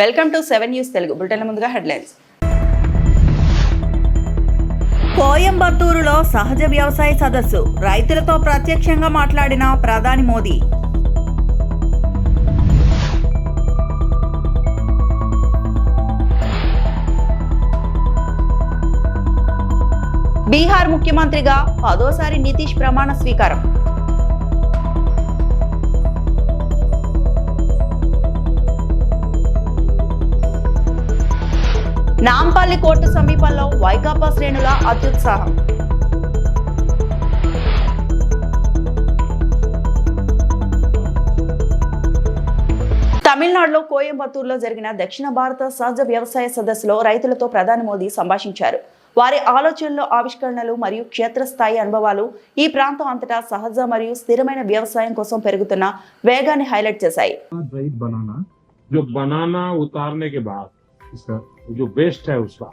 Welcome to seven news Telugu bulletin ముందుగా headlines. కోయంబత్తూరులో సహజ వ్యవసాయ సదస్సు. రైతులతో ప్రత్యక్షంగా మాట్లాడిన ప్రధాని మోదీ. బీహార్ ముఖ్యమంత్రిగా పదోసారి నితీష్ ప్రమాణ స్వీకారం. నాంపల్లి కోర్టు సమీపంలో వైకాపా శ్రేణుల అత్యుత్సాహం తమిళనాడులో కోయంబత్తూరులో జరిగిన దక్షిణ భారత సహజ వ్యవసాయ సదస్సులో రైతులతో ప్రధాని మోదీ సంభాషించారు వారి ఆలోచనలు ఆవిష్కరణలు మరియు క్షేత్రస్థాయి అనుభవాలు ఈ ప్రాంతం అంతటా సహజ మరియు స్థిరమైన వ్యవసాయం కోసం పెరుగుతున్న వేగాన్ని హైలైట్ చేశాయి ड्राइड बनाना जो बनाना उतारने के बाद इसका जो वेस्ट है उसका।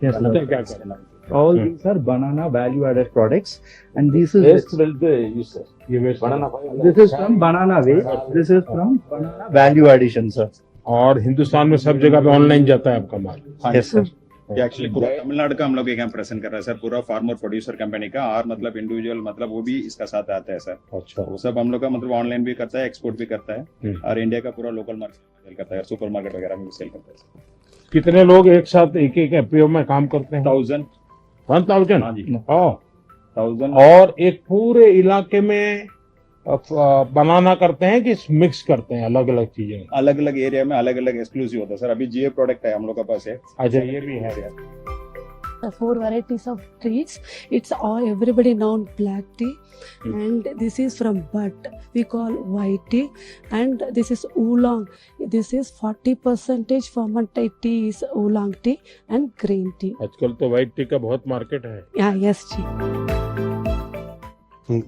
Yes उसका क्या करना all Hmm. these are banana value added products and this is waste will be used ये वेस्ट बनाना this is from banana waste this is from banana value addition sir. और हिंदुस्तान में सब जगह पे ऑनलाइन जाता है आपका माल। Yes sir. ये एक्चुअली पूरा तमिलनाडु का हम लोग एक प्रेजेंट कर रहे हैं सर पूरा फार्मर प्रोड्यूसर कंपनी का और मतलब इंडिविजुअल मतलब वो भी इसका साथ आता है सर अच्छा। वो सब हम लोग का मतलब ऑनलाइन भी करता है एक्सपोर्ट भी करता है हम्म। और इंडिया का पूरा लोकल मार्केट सेल करता है सुपर मार्केट वगैरह में भी सेल करता है कितने लोग एक साथ एक एक एफपीओ में काम करते हैं? थाउज़ेंड वन थाउज़ेंड हाँ और एक पूरे इलाके में बनाना करते हैं कि मिक्स करते हैं अलग अलग चीज़ें? अलग अलग एरिया में अलग अलग एक्सक्लूसिव होता है। सर अभी जीए प्रोडक्ट है हम लोग के पास है। अच्छा ये भी है। the four varieties of trees. It's all everybody known black tea, Hmm. and this is from bud. We call white tea, and this is oolong. This is forty percentage fermented tea is oolong tea and green tea. आजकल तो white T का बहुत market है Yeah, yes, tea.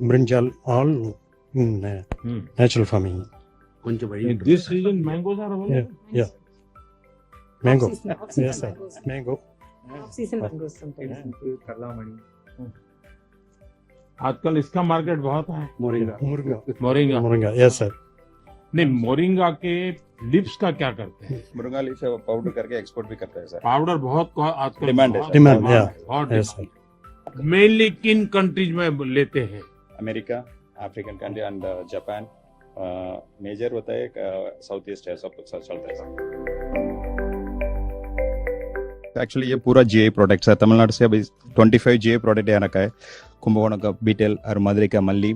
brinjal all in uh, Hmm. natural farming In this season mangoes are available yeah yeah mango yes sir mango आजकल इसका market बहुत है। Moringa. Moringa moringa. Yes sir. नहीं moringa के lips का क्या करते हैं? मुर्गा लीफ से पाउडर करके एक्सपोर्ट भी करता है सर पाउडर बहुत आजकल Demand है. है, yeah. बहुत मेनली किन कंट्रीज़ में लेते हैं? America African country and Japan major होता है साउथ ईस्ट है सब चलता है एक्चुअली ये पूरा जीए प्रोडक्ट्स है। तमिलनाडु से अभी 25 जीए प्रोडक्ट यहाँ रखा है। कुंभकोणम का बीटेल और मदुरई का मल्ली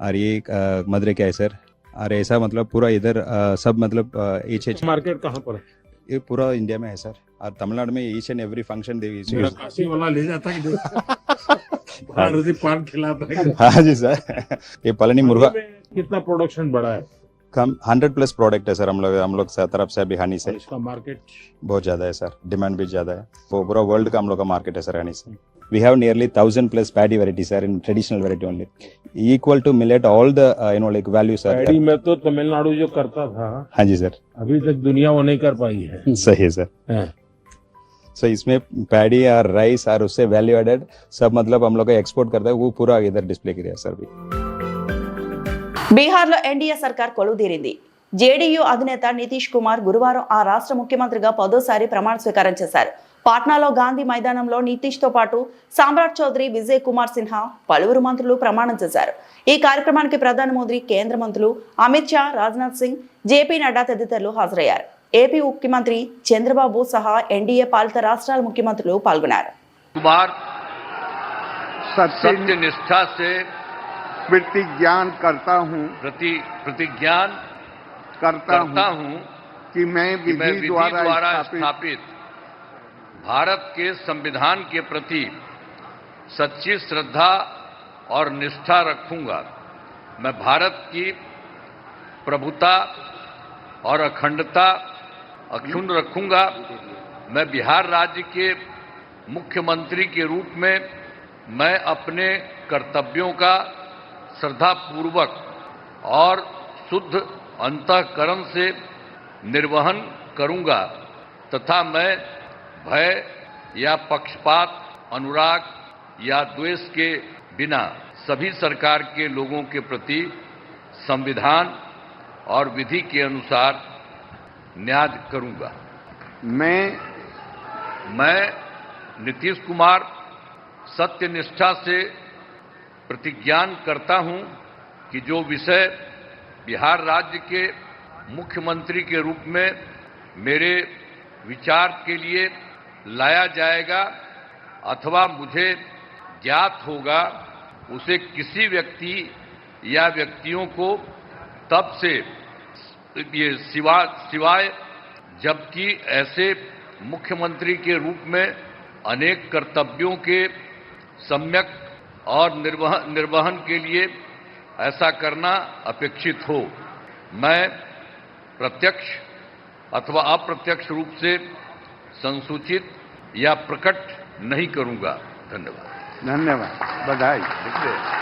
और ये मदुरई का है सर। और ऐसा मतलब पूरा इधर सब मतलब ईच एच मार्केट कहाँ पर है? ये पूरा इंडिया में है सर। और तमिलनाडु में ईच एंड एवरी फ़ंक्शन दे मेरा काशी वाला ले जाता है से पान खिलाता है। हाँ जी सर। ये पलनी मुर्गा कितना प्रोडक्शन बढ़ा है? कम हंड्रेड प्लस प्रोडक्ट है सर हम लोग हम लोग से तरफ़ से बिहानी से। इसका मार्केट बहुत ज़्यादा है सर डिमांड भी ज़्यादा है। वो पूरा वर्ल्ड का हम लोग का मार्केट है सर हनी से। We have nearly thousand plus paddy variety sir in traditional variety only equal to millet all the you know like value sir paddy में तो तमिलनाडु जो करता था हाँ जी सर अभी तक दुनिया वो नहीं कर पाई है। सही है सर हाँ। सो इसमें पैडी और राइस और उससे वैल्यू एडेड सब मतलब हम लोग एक्सपोर्ट करता है वो पूरा इधर डिस्प्ले किया सर भी బీహార్లో ఎన్డీఏ సర్కార్ కొలువుదీరింది. జేడీయూ అధినేత నితీష్ కుమార్ గురువారం ఆ రాష్ట్ర ముఖ్యమంత్రిగా పదోసారి ప్రమాణ స్వీకారం చేశారు. పాట్నాలో గాంధీ మైదానంలో నితీష్తో పాటు సామ్రాట్ చౌదరి విజయ్ కుమార్ సిన్హా పలువురు మంత్రులు ప్రమాణం చేశారు. ఈ కార్యక్రమానికి ప్రధాని మోదీ కేంద్ర మంత్రులు అమిత్ షా రాజ్నాథ్ సింగ్ జేపీ నడ్డా తదితరులు హాజరయ్యారు. ఏపీ ముఖ్యమంత్రి చంద్రబాబు సహా ఎన్డీఏ పాలిత రాష్ట్రాల ముఖ్యమంత్రులు పాల్గొన్నారు. प्रतिज्ञान करता हूँ प्रति प्रतिज्ञान करता करता हूँ कि मैं विधि द्वारा द्वारा स्थापित स्थापित भारत के संविधान के प्रति सच्ची श्रद्धा और निष्ठा रखूँगा। मैं भारत की प्रभुता और अखंडता अक्षुण रखूँगा। मैं बिहार राज्य के मुख्यमंत्री के रूप में मैं अपने कर्तव्यों का श्रद्धापूर्वक और शुद्ध अंतकरण से निर्वहन करूँगा तथा मैं भय या पक्षपात अनुराग या द्वेष के बिना सभी सरकार के लोगों के प्रति संविधान और विधि के अनुसार न्याय करूँगा। मैं मैं नीतीश कुमार सत्य निष्ठा से प्रतिज्ञान करता हूँ कि जो विषय बिहार राज्य के मुख्यमंत्री के रूप में मेरे विचार के लिए लाया जाएगा अथवा मुझे ज्ञात होगा, उसे किसी व्यक्ति या व्यक्तियों को तब से ये सिवा, सिवाय, जबकि ऐसे मुख्यमंत्री के रूप में अनेक कर्तव्यों के सम्यक और निर्वह, निर्वहन के लिए ऐसा करना अपेक्षित हो। मैं प्रत्यक्ष अथवा अप्रत्यक्ष रूप से संसूचित या प्रकट नहीं करूँगा। धन्यवाद। धन्यवाद। बधाई।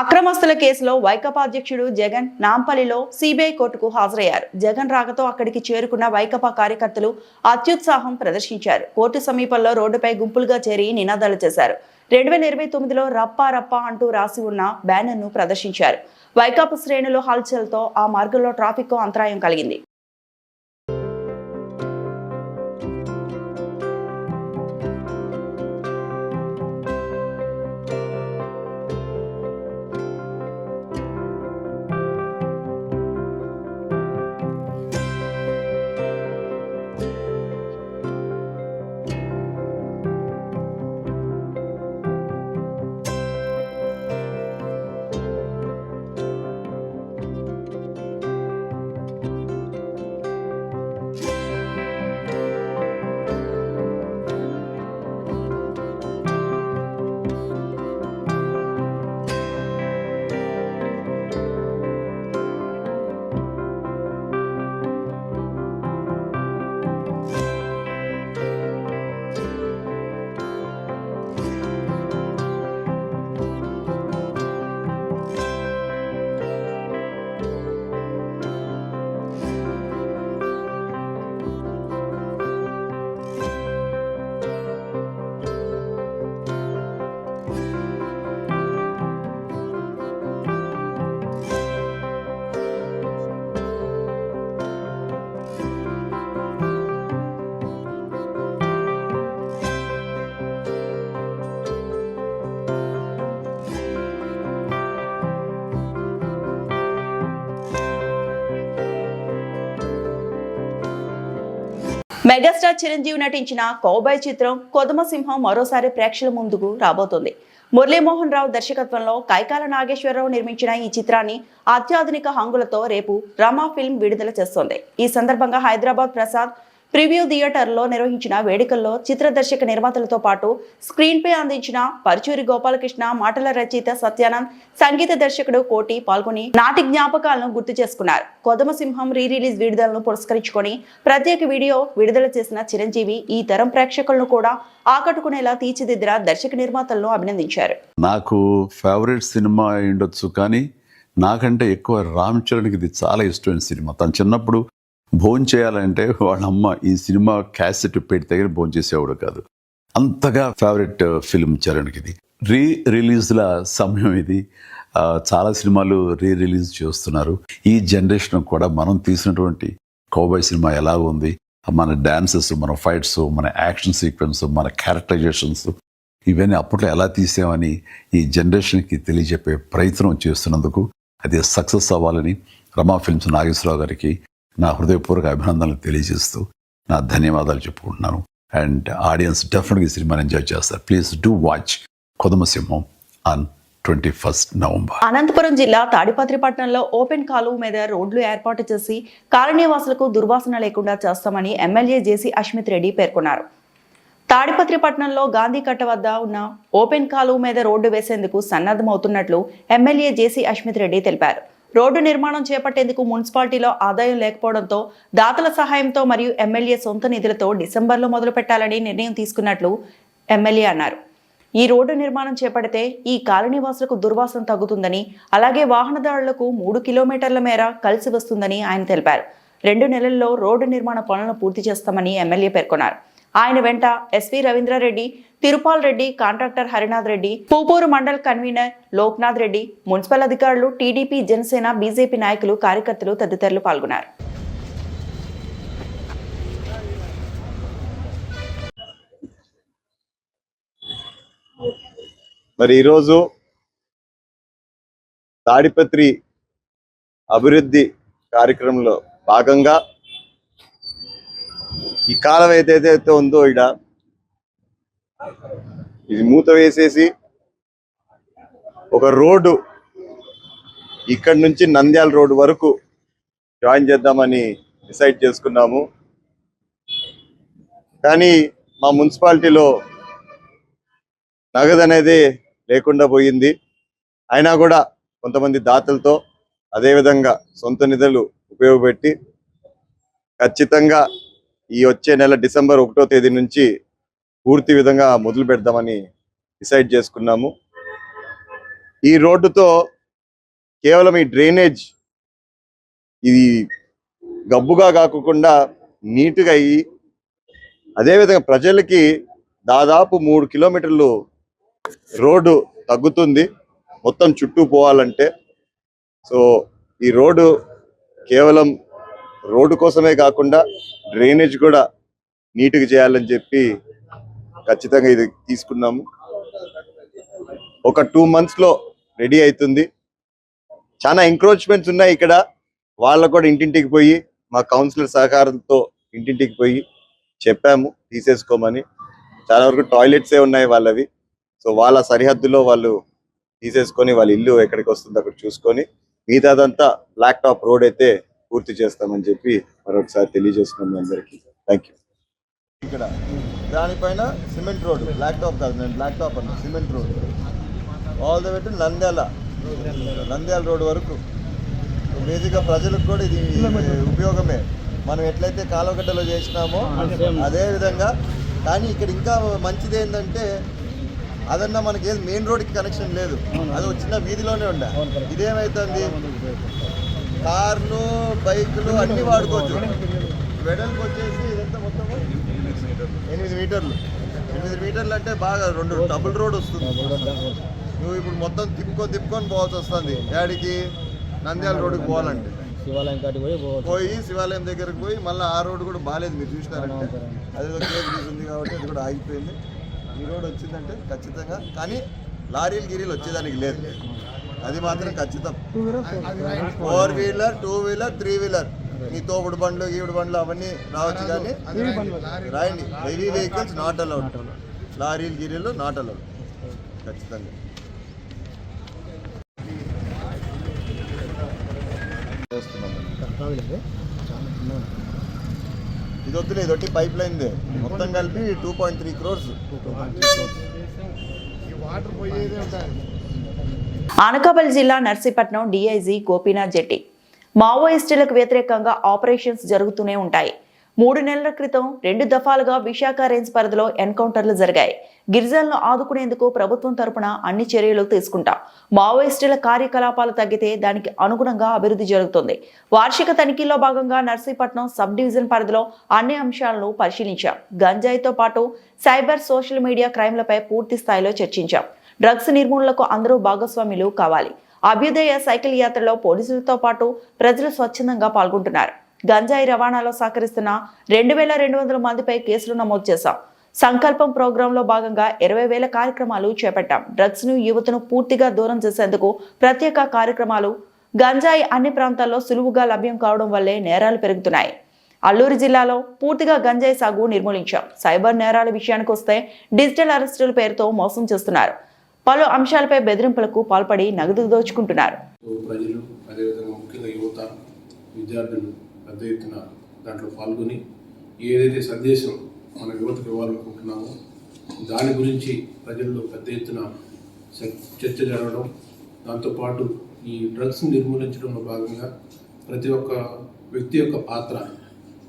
అక్రమస్తుల కేసులో వైకపా అధ్యక్షుడు జగన్ నాంపల్లిలో సిబిఐ కోర్టుకు హాజరయ్యారు. జగన్ రాకతో అక్కడికి చేరుకున్న వైకపా కార్యకర్తలు అత్యుత్సాహం ప్రదర్శించారు. కోర్టు సమీపంలో రోడ్డుపై గుంపులుగా చేరి నినాదాలు చేశారు. రెండు వేల ఇరవై తొమ్మిదిలో రప్పా రప్పా అంటూ రాసి ఉన్న బ్యానర్ను ప్రదర్శించారు. వైకాపా శ్రేణులు హల్చల్తో ఆ మార్గంలో ట్రాఫిక్ అంతరాయం కలిగింది. మెగాస్టార్ చిరంజీవి నటించిన కౌబాయ్ చిత్రం కొదమ సింహం మరోసారి ప్రేక్షకుల ముందుకు రాబోతోంది. మురళీమోహన్ రావు దర్శకత్వంలో కైకాల నాగేశ్వరరావు నిర్మించిన ఈ చిత్రాన్ని అత్యాధునిక హంగులతో రేపు రమా ఫిల్మ్ విడుదల చేస్తోంది. ఈ సందర్భంగా హైదరాబాద్ ప్రసాద్ ప్రివ్యూ థియేటర్లో నిర్వహించిన వేడుకల్లో చిత్ర దర్శక నిర్మాతలతో పాటు స్క్రీన్పై అందించిన పరుచూరి గోపాలకృష్ణ మాటల రచయిత సత్యానంద్ సంగీత దర్శకుడు కోటి పాల్గొని నాటి జ్ఞాపకాలను గుర్తు చేసుకున్నారు. కొదమసింహం రీ రిలీజ్ విడుదలను పురస్కరించుకొని ప్రత్యేక వీడియో విడుదల చేసిన చిరంజీవి ఈ తరం ప్రేక్షకులను కూడా ఆకట్టుకునేలా తీర్చిదిద్దిన దర్శక నిర్మాతలను అభినందించారు. నాకు ఫేవరెట్ సినిమా ఉండొచ్చు కానీ నాకంటే ఎక్కువ రామ్ చరణ్కి ఇది చాలా ఇష్టమైన సినిమా. తను చిన్నప్పుడు భోజనం చేయాలంటే వాళ్ళ అమ్మ ఈ సినిమా క్యాసెట్ పెట్టి దగ్గర భోజనం చేసేవాడు కాదు. అంతగా ఫేవరెట్ ఫిల్మ్ uh, చరణ్కి ఇది. రీ రిలీజ్ల సమయం ఇది. చాలా సినిమాలు రీ రిలీజ్ చేస్తున్నారు. ఈ జనరేషన్ కూడా మనం తీసినటువంటి కౌబాయ్ సినిమా ఎలా ఉంది. మన డ్యాన్సెస్ మన ఫైట్స్ మన యాక్షన్ సీక్వెన్స్ మన క్యారెక్టరైజేషన్స్ ఇవన్నీ అప్పట్లో ఎలా తీసామని ఈ జనరేషన్కి తెలియజెప్పే ప్రయత్నం చేస్తున్నందుకు అది సక్సెస్ అవ్వాలని రమా ఫిల్మ్స్ నాగేశ్వరరావు గారికి నా హృదయపూర్వక అభినందనలు తెలియజేస్తూ నా ధన్యవాదాలు చెప్పుకుంటున్నాను. అండ్ ఆడియన్స్ డెఫినెట్గా ఈ సినిమాని ఎంజాయ్ చేస్తారు. Please do watch Kodamasimham on on twenty first November. Anantapuram జిల్లా తాడిపత్రిపట్నంలో ఓపెన్ కాలువ మీద రోడ్లు ఏర్పాటు చేసి కాలనీవాసులకు దుర్వాసన లేకుండా చేస్తామని ఎమ్మెల్యే జేసీ అశ్మిత్ రెడ్డి పేర్కొన్నారు. తాడిపత్రిపట్నంలో గాంధీ కట్ట వద్ద ఉన్న ఓపెన్ కాలువ మీద రోడ్డు వేసేందుకు సన్నద్ధమవుతున్నట్లు ఎమ్మెల్యే జేసీ అష్మిత్ రెడ్డి తెలిపారు. రోడ్డు నిర్మాణం చేపట్టేందుకు మున్సిపాలిటీలో ఆదాయం లేకపోవడంతో దాతల సహాయంతో మరియు ఎమ్మెల్యే సొంత నిధులతో డిసెంబర్లో మొదలు పెట్టాలని నిర్ణయం తీసుకున్నట్లు ఎమ్మెల్యే అన్నారు. ఈ రోడ్డు నిర్మాణం చేపడితే ఈ కాలనీవాసులకు దుర్వాసన తగ్గుతుందని అలాగే వాహనదారులకు మూడు కిలోమీటర్ల మేర కలిసి వస్తుందని ఆయన తెలిపారు. రెండు నెలల్లో రోడ్డు నిర్మాణ పనులను పూర్తి చేస్తామని ఎమ్మెల్యే పేర్కొన్నారు. ఆయన వెంట SV Ravindra Reddy Tirupal Reddy contractor Harinath Reddy Pupuru mandal convener Loknath Reddy municipal అధికారులు టీడీపీ జనసేన బీజేపీ నాయకులు కార్యకర్తలు తదితరులు పాల్గొన్నారు. మరి ఈరోజు తాడిపత్రి అభివృద్ధి కార్యక్రమంలో భాగంగా ఈ కాలం ఏదైతే ఉందో ఇడ ఇది మూత వేసేసి ఒక రోడ్డు ఇక్కడ నుంచి నంద్యాల రోడ్డు వరకు జాయిన్ చేద్దామని డిసైడ్ చేసుకున్నాము. కానీ మా మున్సిపాలిటీలో నగదు అనేది లేకుండా పోయింది. అయినా కూడా కొంతమంది దాతలతో అదేవిధంగా సొంత నిధులు ఉపయోగపెట్టి ఖచ్చితంగా ఈ వచ్చే నెల డిసెంబర్ ఒకటో తేదీ నుంచి పూర్తి విధంగా మొదలు పెడదామని డిసైడ్ చేసుకున్నాము. ఈ రోడ్డుతో కేవలం ఈ డ్రైనేజ్ ఇది గబ్బుగా కాకుండా నీట్గా అయ్యి అదేవిధంగా ప్రజలకి దాదాపు మూడు కిలోమీటర్లు రోడ్డు తగ్గుతుంది. మొత్తం చుట్టూ పోవాలంటే. సో ఈ రోడ్డు కేవలం రోడ్డు కోసమే కాకుండా డ్రైనేజ్ కూడా నీట్గా చేయాలని చెప్పి ఖచ్చితంగా ఇది తీసుకున్నాము. ఒక టూ మంత్స్లో రెడీ అవుతుంది చాలా ఎంక్రోచ్మెంట్స్ ఉన్నాయి ఇక్కడ. వాళ్ళ కూడా ఇంటింటికి పోయి మా కౌన్సిలర్ సహకారంతో ఇంటింటికి పోయి చెప్పాము తీసేసుకోమని. చాలా వరకు టాయిలెట్సే ఉన్నాయి వాళ్ళవి. సో వాళ్ళ సరిహద్దులో వాళ్ళు తీసేసుకొని వాళ్ళ ఇల్లు ఎక్కడికి వస్తుందో అక్కడ చూసుకొని మిగతాదంతా బ్లాక్ టాప్ రోడ్ అయితే పూర్తి చేస్తామని చెప్పి మరొకసారి తెలియజేస్తున్నాం అందరికీ. థ్యాంక్ యూ ఇక్కడ దానిపైన సిమెంట్ రోడ్ బ్లాక్ టాప్ కాదు నేను బ్లాక్ టాప్ అన్నా cement road all the way to Nandyal. Nandyal road వరకు. బేసిక్గా ప్రజలకు కూడా ఇది ఉపయోగమే. మనం ఎట్లయితే కాలువగడ్డలో చేసినామో అదే విధంగా. కానీ ఇక్కడ ఇంకా మంచిది ఏంటంటే అదన్నా మనకి ఏది మెయిన్ రోడ్కి కనెక్షన్ లేదు. అది చిన్న వీధిలోనే ఉండే. ఇదేమవుతుంది కార్లు బైకులు అన్ని వాడుకోవచ్చు. వెడల్పు వచ్చేసి ఇదంతా మొత్తం ఎనిమిది మీటర్లు. ఎనిమిది మీటర్లు అంటే బాగా రెండు డబుల్ రోడ్ వస్తుంది. నువ్వు ఇప్పుడు మొత్తం తిప్పుకొని తిప్పుకొని పోవాల్సి వస్తుంది. యాడికి? నంద్యాల రోడ్డుకి పోవాలంటే. శివాలయం కాటికి పోయి శివాలయం దగ్గరకు పోయి మళ్ళీ ఆ రోడ్డు కూడా బాగాలేదు మీరు చూసినారంటే. అది కేక్ ఉంది కాబట్టి అది కూడా ఆగిపోయింది. ఈ రోడ్ వచ్చిందంటే ఖచ్చితంగా. కానీ లారీలు గిరీలు వచ్చేదానికి లేదు. అది మాత్రం ఖచ్చితం. Four wheeler two wheeler three wheeler ఈ తోపుడు బండ్లు ఈవిడు బండ్లు అవన్నీ రావచ్చు కానీ రాయండి హెవీ వెహికల్స్ నాట్ అలౌడ్ లారీలు గిరీలు నాట్ అలౌడ్ ఖచ్చితంగా. ఇది వద్దులే ఇది ఒకటి పైప్ లైన్ మొత్తం కలిపి two point three crores Anakapalli జిల్లా నర్సీపట్నం డీఐజీ గోపీనాథ్ జెట్టి. మావోయిస్టులకు వ్యతిరేకంగా ఆపరేషన్స్ జరుగుతూనే ఉంటాయి. మూడు నెలల క్రితం రెండు దఫాలుగా విశాఖ రేంజ్ పరిధిలో ఎన్కౌంటర్లు జరిగాయి. గిరిజనులను ఆదుకునేందుకు ప్రభుత్వం తరపున అన్ని చర్యలు తీసుకుంటాం. మావోయిస్టుల కార్యకలాపాలు తగ్గితే దానికి అనుగుణంగా అభివృద్ధి జరుగుతుంది. వార్షిక తనిఖీల్లో భాగంగా నర్సీపట్నం సబ్ డివిజన్ పరిధిలో అన్ని అంశాలను పరిశీలించాం. గంజాయితో పాటు సైబర్ సోషల్ మీడియా క్రైమ్లపై పూర్తి స్థాయిలో చర్చించాం. డ్రగ్స్ నిర్మూలనకు అందరూ భాగస్వాములు కావాలి. అభ్యుదయ సైకిల్ యాత్రలో పోలీసులతో పాటు ప్రజలు స్వచ్ఛందంగా పాల్గొంటున్నారు. గంజాయి రవాణాలో సహకరిస్తున్న రెండు వేల రెండు వందల మందిపై కేసులు నమోదు చేశాం. సంకల్పం ప్రోగ్రాంలో భాగంగా ఇరవై వేల కార్యక్రమాలు చేపట్టాం. డ్రగ్స్ను యువతను పూర్తిగా దూరం చేసేందుకు ప్రత్యేక కార్యక్రమాలు గంజాయి అన్ని ప్రాంతాల్లో సులువుగా లభ్యం కావడం వల్లే నేరాలు పెరుగుతున్నాయి. అల్లూరు జిల్లాలో పూర్తిగా గంజాయి సాగు నిర్మూలించాం. సైబర్ నేరాల విషయానికి వస్తే డిజిటల్ అరెస్టుల పేరుతో మోసం చేస్తున్నారు. పలు అంశాలపై బెదిరింపులకు పాల్పడి నగదు దోచుకుంటున్నారు. ప్రజలు అదేవిధంగా ముఖ్యంగా యువత విద్యార్థులు పెద్ద ఎత్తున దాంట్లో పాల్గొని ఏదైతే సందేశం మన యువతకు ఇవ్వాలనుకుంటున్నామో దాని గురించి ప్రజల్లో పెద్ద ఎత్తున చర్చ జరగడం దాంతోపాటు ఈ డ్రగ్స్ నిర్మూలించడంలో భాగంగా ప్రతి ఒక్క వ్యక్తి యొక్క పాత్ర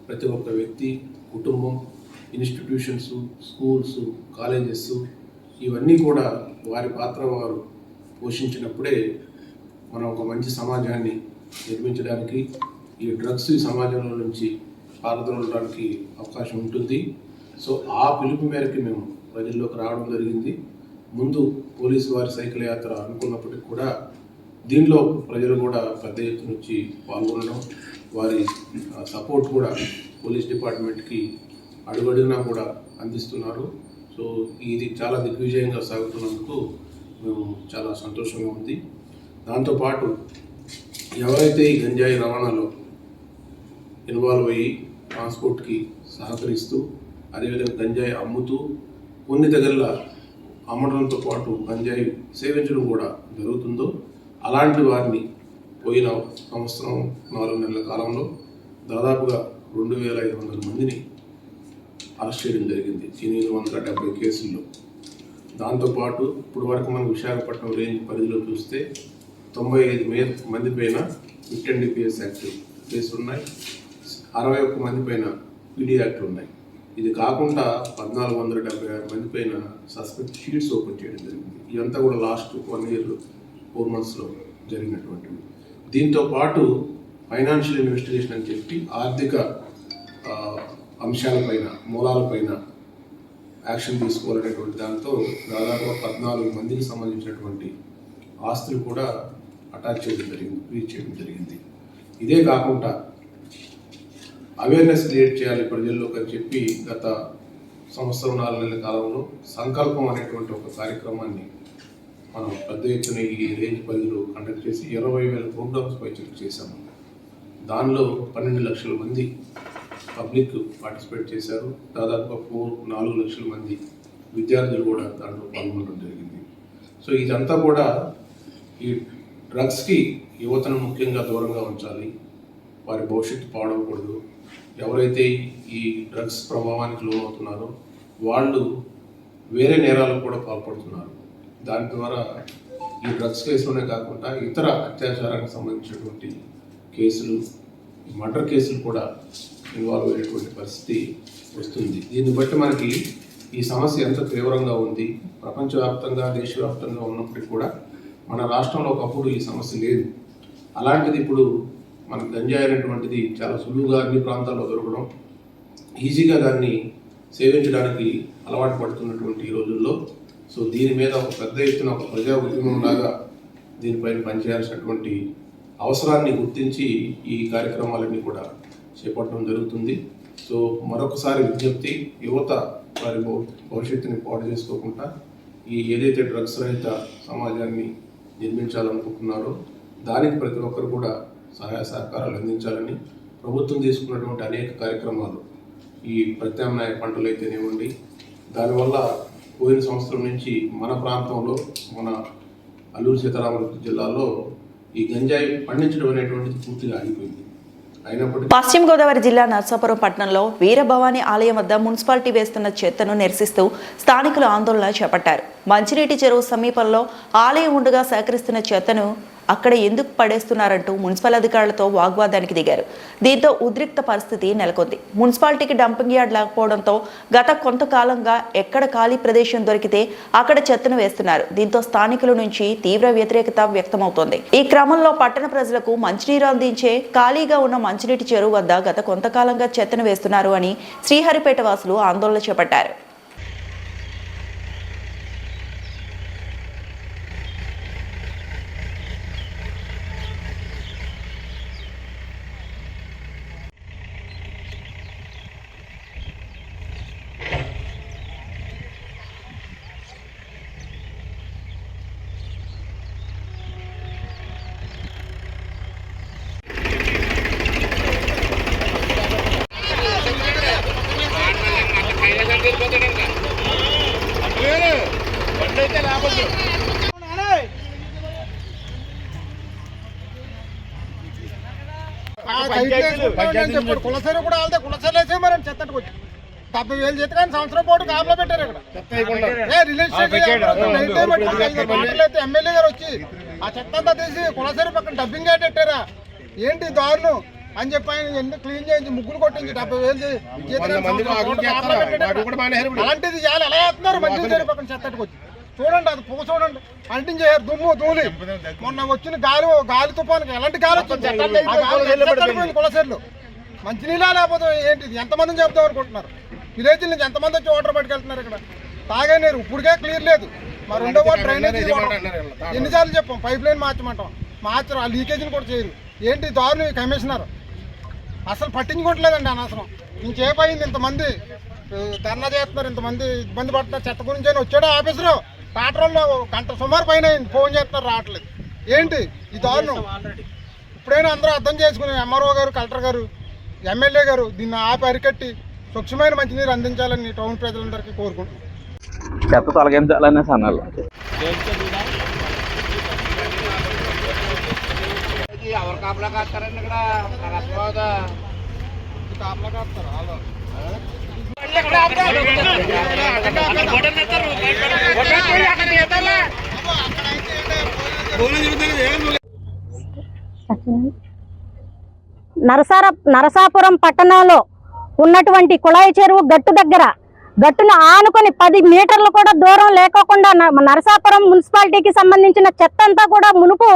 ప్రతి ఒక్క వ్యక్తి కుటుంబం ఇన్స్టిట్యూషన్స్ స్కూల్స్ కాలేజెస్ ఇవన్నీ కూడా వారి పాత్ర వారు పోషించినప్పుడే మనం ఒక మంచి సమాజాన్ని నిర్మించడానికి ఈ డ్రగ్స్ ఈ సమాజంలో నుంచి పారదోలడానికి అవకాశం ఉంటుంది. సో ఆ పిలుపు మేరకు మేము ప్రజల్లోకి రావడం జరిగింది. ముందు పోలీసు వారి సైకిల్ యాత్ర అనుకున్నప్పటికీ కూడా దీనిలో ప్రజలు కూడా పెద్ద ఎత్తున వచ్చి పాల్గొనడం వారి సపోర్ట్ కూడా పోలీస్ డిపార్ట్మెంట్కి అడుగడుగునా కూడా అందిస్తున్నారు. సో ఇది చాలా దిగ్విజయంగా సాగుతున్నందుకు మేము చాలా సంతోషంగా ఉంది. దాంతోపాటు ఎవరైతే ఈ గంజాయి రవాణాలో ఇన్వాల్వ్ అయ్యి ట్రాన్స్పోర్ట్కి సహకరిస్తూ అదేవిధంగా గంజాయి అమ్ముతూ కొన్ని దగ్గర అమ్మడంతో పాటు గంజాయి సేవించడం కూడా జరుగుతుందో అలాంటి వారిని పోయిన సంవత్సరం నాలుగు నెలల కాలంలో దాదాపుగా రెండు వేల ఐదు వందల మందిని అరెస్ట్ చేయడం జరిగింది. ఎనిమిది వందల డెబ్బై కేసుల్లో. దాంతోపాటు ఇప్పుడు వరకు మనం విశాఖపట్నం రేంజ్ పరిధిలో చూస్తే తొంభై ఐదు మే మంది పైన ఫిఫ్ట్ డిపిఎస్ యాక్ట్ కేసులు ఉన్నాయి అరవై ఒక్క మంది పైన పీడీ యాక్ట్ ఉన్నాయి. ఇది కాకుండా పద్నాలుగు వందల డెబ్బై ఆరు మంది పైన సస్పెక్ట్ షీట్స్ ఓపెన్ చేయడం జరిగింది. ఇదంతా కూడా లాస్ట్ వన్ ఇయర్ ఫోర్ మంత్స్లో జరిగినటువంటివి దీంతో పాటు ఫైనాన్షియల్ ఇన్వెస్టిగేషన్ అని చెప్పి ఆర్థిక అంశాలపైన మూలాలపైన యాక్షన్ తీసుకోవాలనేటువంటి దాంతో దాదాపుగా పద్నాలుగు మందికి సంబంధించినటువంటి ఆస్తులు కూడా అటాచ్ చేయడం జరిగింది ఫ్రీజ్ చేయడం జరిగింది. ఇదే కాకుండా అవేర్నెస్ క్రియేట్ చేయాలి ప్రజల్లోకి అని చెప్పి గత సంవత్సరం నాలుగు నెలల కాలంలో సంకల్పం అనేటువంటి ఒక కార్యక్రమాన్ని మనం పెద్ద ఎత్తున ఈ రేంజ్ పరిధిలో కండక్ట్ చేసి ఇరవై వేల ప్రోగ్రామ్స్ పై చెక్ చేశాము. దానిలో పన్నెండు లక్షల మంది పబ్లిక్ పార్టిసిపేట్ చేశారు. దాదాపుగా ఫోర్ నాలుగు లక్షల మంది విద్యార్థులు కూడా దాంట్లో పాల్గొనడం జరిగింది. సో ఇదంతా కూడా ఈ డ్రగ్స్కి యువతను ముఖ్యంగా దూరంగా ఉంచాలి. వారి భవిష్యత్తు పాడవకూడదు. ఎవరైతే ఈ డ్రగ్స్ ప్రభావానికి లోనవుతున్నారో వాళ్ళు వేరే నేరాలకు కూడా పాల్పడుతున్నారు. దాని ద్వారా ఈ డ్రగ్స్ కేసులోనే కాకుండా ఇతర అత్యాచారానికి సంబంధించినటువంటి కేసులు మర్డర్ కేసులు కూడా ఇన్వాల్వ్ అయ్యేటువంటి పరిస్థితి వస్తుంది. దీన్ని బట్టి మనకి ఈ సమస్య ఎంత తీవ్రంగా ఉంది ప్రపంచవ్యాప్తంగా దేశవ్యాప్తంగా ఉన్నప్పటికీ కూడా మన రాష్ట్రంలో ఒకప్పుడు ఈ సమస్య లేదు. అలాంటిది ఇప్పుడు మనకు గంజాయి అనేటువంటిది చాలా సులువుగా అన్ని ప్రాంతాల్లో దొరకడం ఈజీగా దాన్ని సేవించడానికి అలవాటు పడుతున్నటువంటి ఈ రోజుల్లో. సో దీని మీద ఒక పెద్ద ఎత్తున ఒక ప్రజా ఉద్యమంలాగా దీనిపైన పనిచేయాల్సినటువంటి అవసరాన్ని గుర్తించి ఈ కార్యక్రమాలన్నీ కూడా చేపట్టడం జరుగుతుంది. సో మరొకసారి విజ్ఞప్తి యువత వారి భవిష్యత్తుని పాడు చేసుకోకుండా ఈ ఏదైతే డ్రగ్స్ రహిత సమాజాన్ని నిర్మించాలనుకుంటున్నారో దానికి ప్రతి ఒక్కరు కూడా సహాయ సహకారాలు అందించాలని ప్రభుత్వం తీసుకున్నటువంటి అనేక కార్యక్రమాలు ఈ ప్రత్యామ్నాయ పంటలు అయితేనేవ్వండి దానివల్ల పోయిన సంవత్సరం నుంచి మన ప్రాంతంలో మన అల్లూరు సీతారామరాజు జిల్లాలో ఈ గంజాయి పండించడం అనేటువంటిది పూర్తిగా ఆగిపోయింది. పశ్చిమ గోదావరి జిల్లా నర్సాపురం పట్టణంలో వీరభవాని ఆలయం వద్ద మున్సిపాలిటీ వేస్తున్న చెత్తను నిరసిస్తూ స్థానికులు ఆందోళన చేపట్టారు. మంచినీటి చెరువు సమీపంలో ఆలయం ఉండగా సేకరిస్తున్న చెత్తను అక్కడ ఎందుకు పడేస్తున్నారంటూ మున్సిపల్ అధికారులతో వాగ్వాదానికి దిగారు. దీంతో ఉద్రిక్త పరిస్థితి నెలకొంది. మున్సిపాలిటీకి డంపింగ్ యార్డ్ లేకపోవడంతో గత కొంతకాలంగా ఎక్కడ ఖాళీ ప్రదేశం దొరికితే అక్కడ చెత్తను వేస్తున్నారు. దీంతో స్థానికుల నుంచి తీవ్ర వ్యతిరేకత వ్యక్తమవుతోంది. ఈ క్రమంలో పట్టణ ప్రజలకు మంచినీరు అందించే ఖాళీగా ఉన్న మంచినీటి చెరువు వద్ద గత కొంతకాలంగా చెత్తను వేస్తున్నారు అని శ్రీహరిపేట వాసులు ఆందోళన చేపట్టారు. కులసరి కూడా వెళ్తే కులసరి వేసే మరి చెత్తకు వచ్చి డెబ్బై వేలు జీతం కానీ సంవత్సరం పాటు కాపలా పెట్టారు ఇక్కడ. అయితే ఎమ్మెల్యే గారు వచ్చి ఆ చెత్త అంతా తీసి కులసరి పక్కన డబ్బింగ్ పెట్టారా? ఏంటి దారుణం? అని చెప్పి ఆయన ఎన్ని క్లీన్ చేయించి ముగ్గులు కొట్టించి డెబ్బై వేలు. అలాంటిది చాలా ఎలా వేస్తున్నారు మంచి పక్కన చెత్తటికి వచ్చి. చూడండి అది పొగ చూడండి. అంటించేయారు దుమ్ము ధూళి. మొన్న వచ్చిన గాలి గాలి తుఫానికి ఎలాంటి గాలి వచ్చింది? కులసరిలో. మంచినీళ్ళ లేకపోతే ఏంటి ఇది ఎంతమందిని చెప్తాం అనుకుంటున్నారు? విలేజ్ నుంచి ఎంతమంది వచ్చి వాటర్ పట్టుకెళ్తున్నారు ఇక్కడ? తాగే నీరు ఇప్పుడుకే క్లియర్ లేదు. మరి రెండో వాటర్ డ్రైనేజ్ ఎన్నిసార్లు చెప్పాం? పైప్ లైన్ మార్చమంటాం. మార్చరు. ఆ లీకేజీని కూడా చేయరు. ఏంటి? దారుణం కమిషనర్. అసలు పట్టించుకోవట్లేదండి అనవసరం. ఇంకేమైంది? ఇంతమంది ధర్నా చేస్తున్నారు. ఇంతమంది ఇబ్బంది పడుతున్నారు. చెత్త గురించి వచ్చాడు ఆఫీసరు? పేట్రోల్లో గంట సుమారు పైన అయింది. ఫోన్ చేస్తున్నారు రావట్లేదు. ఏంటి? ఈ దారుణం. ఇప్పుడైనా అందరూ అర్థం చేసుకుని ఎంఆర్ఓ గారు కలెక్టర్ గారు ఎమ్మెల్యే గారు దీన్ని ఆపి అరికట్టి స్వచ్ఛమైన మంచినీరు అందించాలని టౌన్ ప్రజలందరికీ కోరుకుంటున్నాను చెత్త తొలగించాలనేసి అన్నారు. కాపలా కాస్తారు వాళ్ళు. నరసార నరసాపురం పట్టణంలో ఉన్నటువంటి కుళాయి చెరువు గట్టు దగ్గర. గట్టును ఆనుకొని పది మీటర్లు కూడా దూరం లేకోకుండా నరసాపురం మున్సిపాలిటీకి సంబంధించిన చెత్త అంతా కూడా మునుపు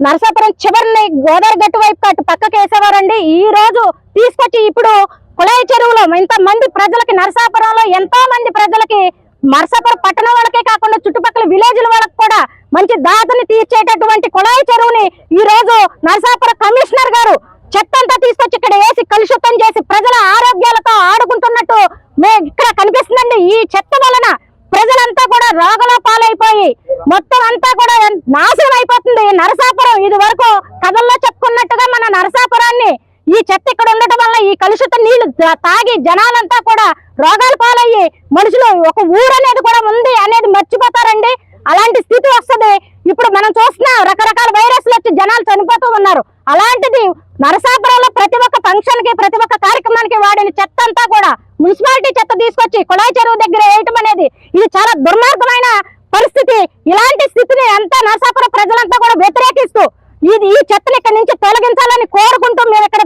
నరసాపురం చివరిని గోదావరి గట్టు వైపు అటు పక్కకి వేసేవారండి. ఈ రోజు తీసుకొచ్చి ఇప్పుడు కుళాయి చెరువులో ఇంతమంది ప్రజలకి నరసాపురంలో ఎంతో మంది ప్రజలకి నరసాపురం పట్టణం వాళ్ళకే కాకుండా చుట్టుపక్కల విలేజ్ల వాళ్ళకి కూడా మంచి దాతని తీర్చేటటువంటి కుళాయి చెరువుని ఈ రోజు నరసాపురం కమిషనర్ గారు చెత్తంతా తీసుకొచ్చి ఇక్కడ వేసి కలుషితం చేసి ప్రజల ఆరోగ్యాలతో ఆడుకుంటున్నట్టు మే ఇక్కడ కనిపిస్తుందండి. ఈ చెత్త వలన ప్రజలంతా కూడా రోగల పాలైపోయి మొత్తం అంతా కూడా నాశనం అయిపోతుంది నరసాపురం. ఇది వరకు కథల్లో చెప్పుకున్నట్టుగా మన నరసాపురాన్ని ఈ చెత్త ఇక్కడ ఉండటం వల్ల ఈ కలుషిత నీళ్ళు తాగి జనాలంతా కూడా రోగాలు పాలయ్యి మనుషులు ఒక ఊరు అనేది కూడా ఉంది అనేది మర్చిపోతారండి. అలాంటి స్థితి వస్తది. ఇప్పుడు మనం చూస్తున్నా రకరకాల వైరస్లు వచ్చి జనాలు చనిపోతూ ఉన్నారు. అలాంటిది నరసాపురం ప్రతి ఒక్క ఫంక్షన్కి ప్రతి ఒక్క కార్యక్రమానికి వాడిన చెత్త అంతా కూడా మున్సిపాలిటీ చెత్త తీసుకొచ్చి కుళాయి చెరువు దగ్గర వేయటం అనేది ఇది చాలా దుర్మార్గమైన పరిస్థితి. ఇలాంటి స్థితిని అంతా నరసాపురం ప్రజలంతా కూడా వ్యతిరేకిస్తూ ఇది ఈ చెత్తను ఇక్కడ నుంచి తొలగించాలని కోరుకుంటూ మేము ఇక్కడ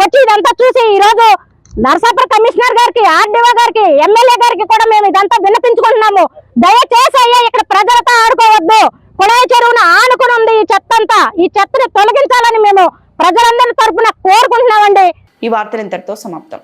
వచ్చి ఇదంతా చూసి ఈ రోజు నరసాపురం కమిషనర్ గారికి ఆర్డీఓ గారికి ఎమ్మెల్యే గారికి కూడా మేము ఇదంతా విన్నపించుకుంటున్నాము. దయచేసి అయ్యా ఇక్కడ ప్రజలతో ఆడుకోవద్దు. కుళాయి చెరువును ఆనుకుని ఉంది ఈ చెత్త అంతా. ఈ చెత్తను తొలగించాలని మేము ప్రజలందరి తరపున కోరుకుంటున్నామండి. ఈ వార్తలు ఇంతటితో సమాప్తం.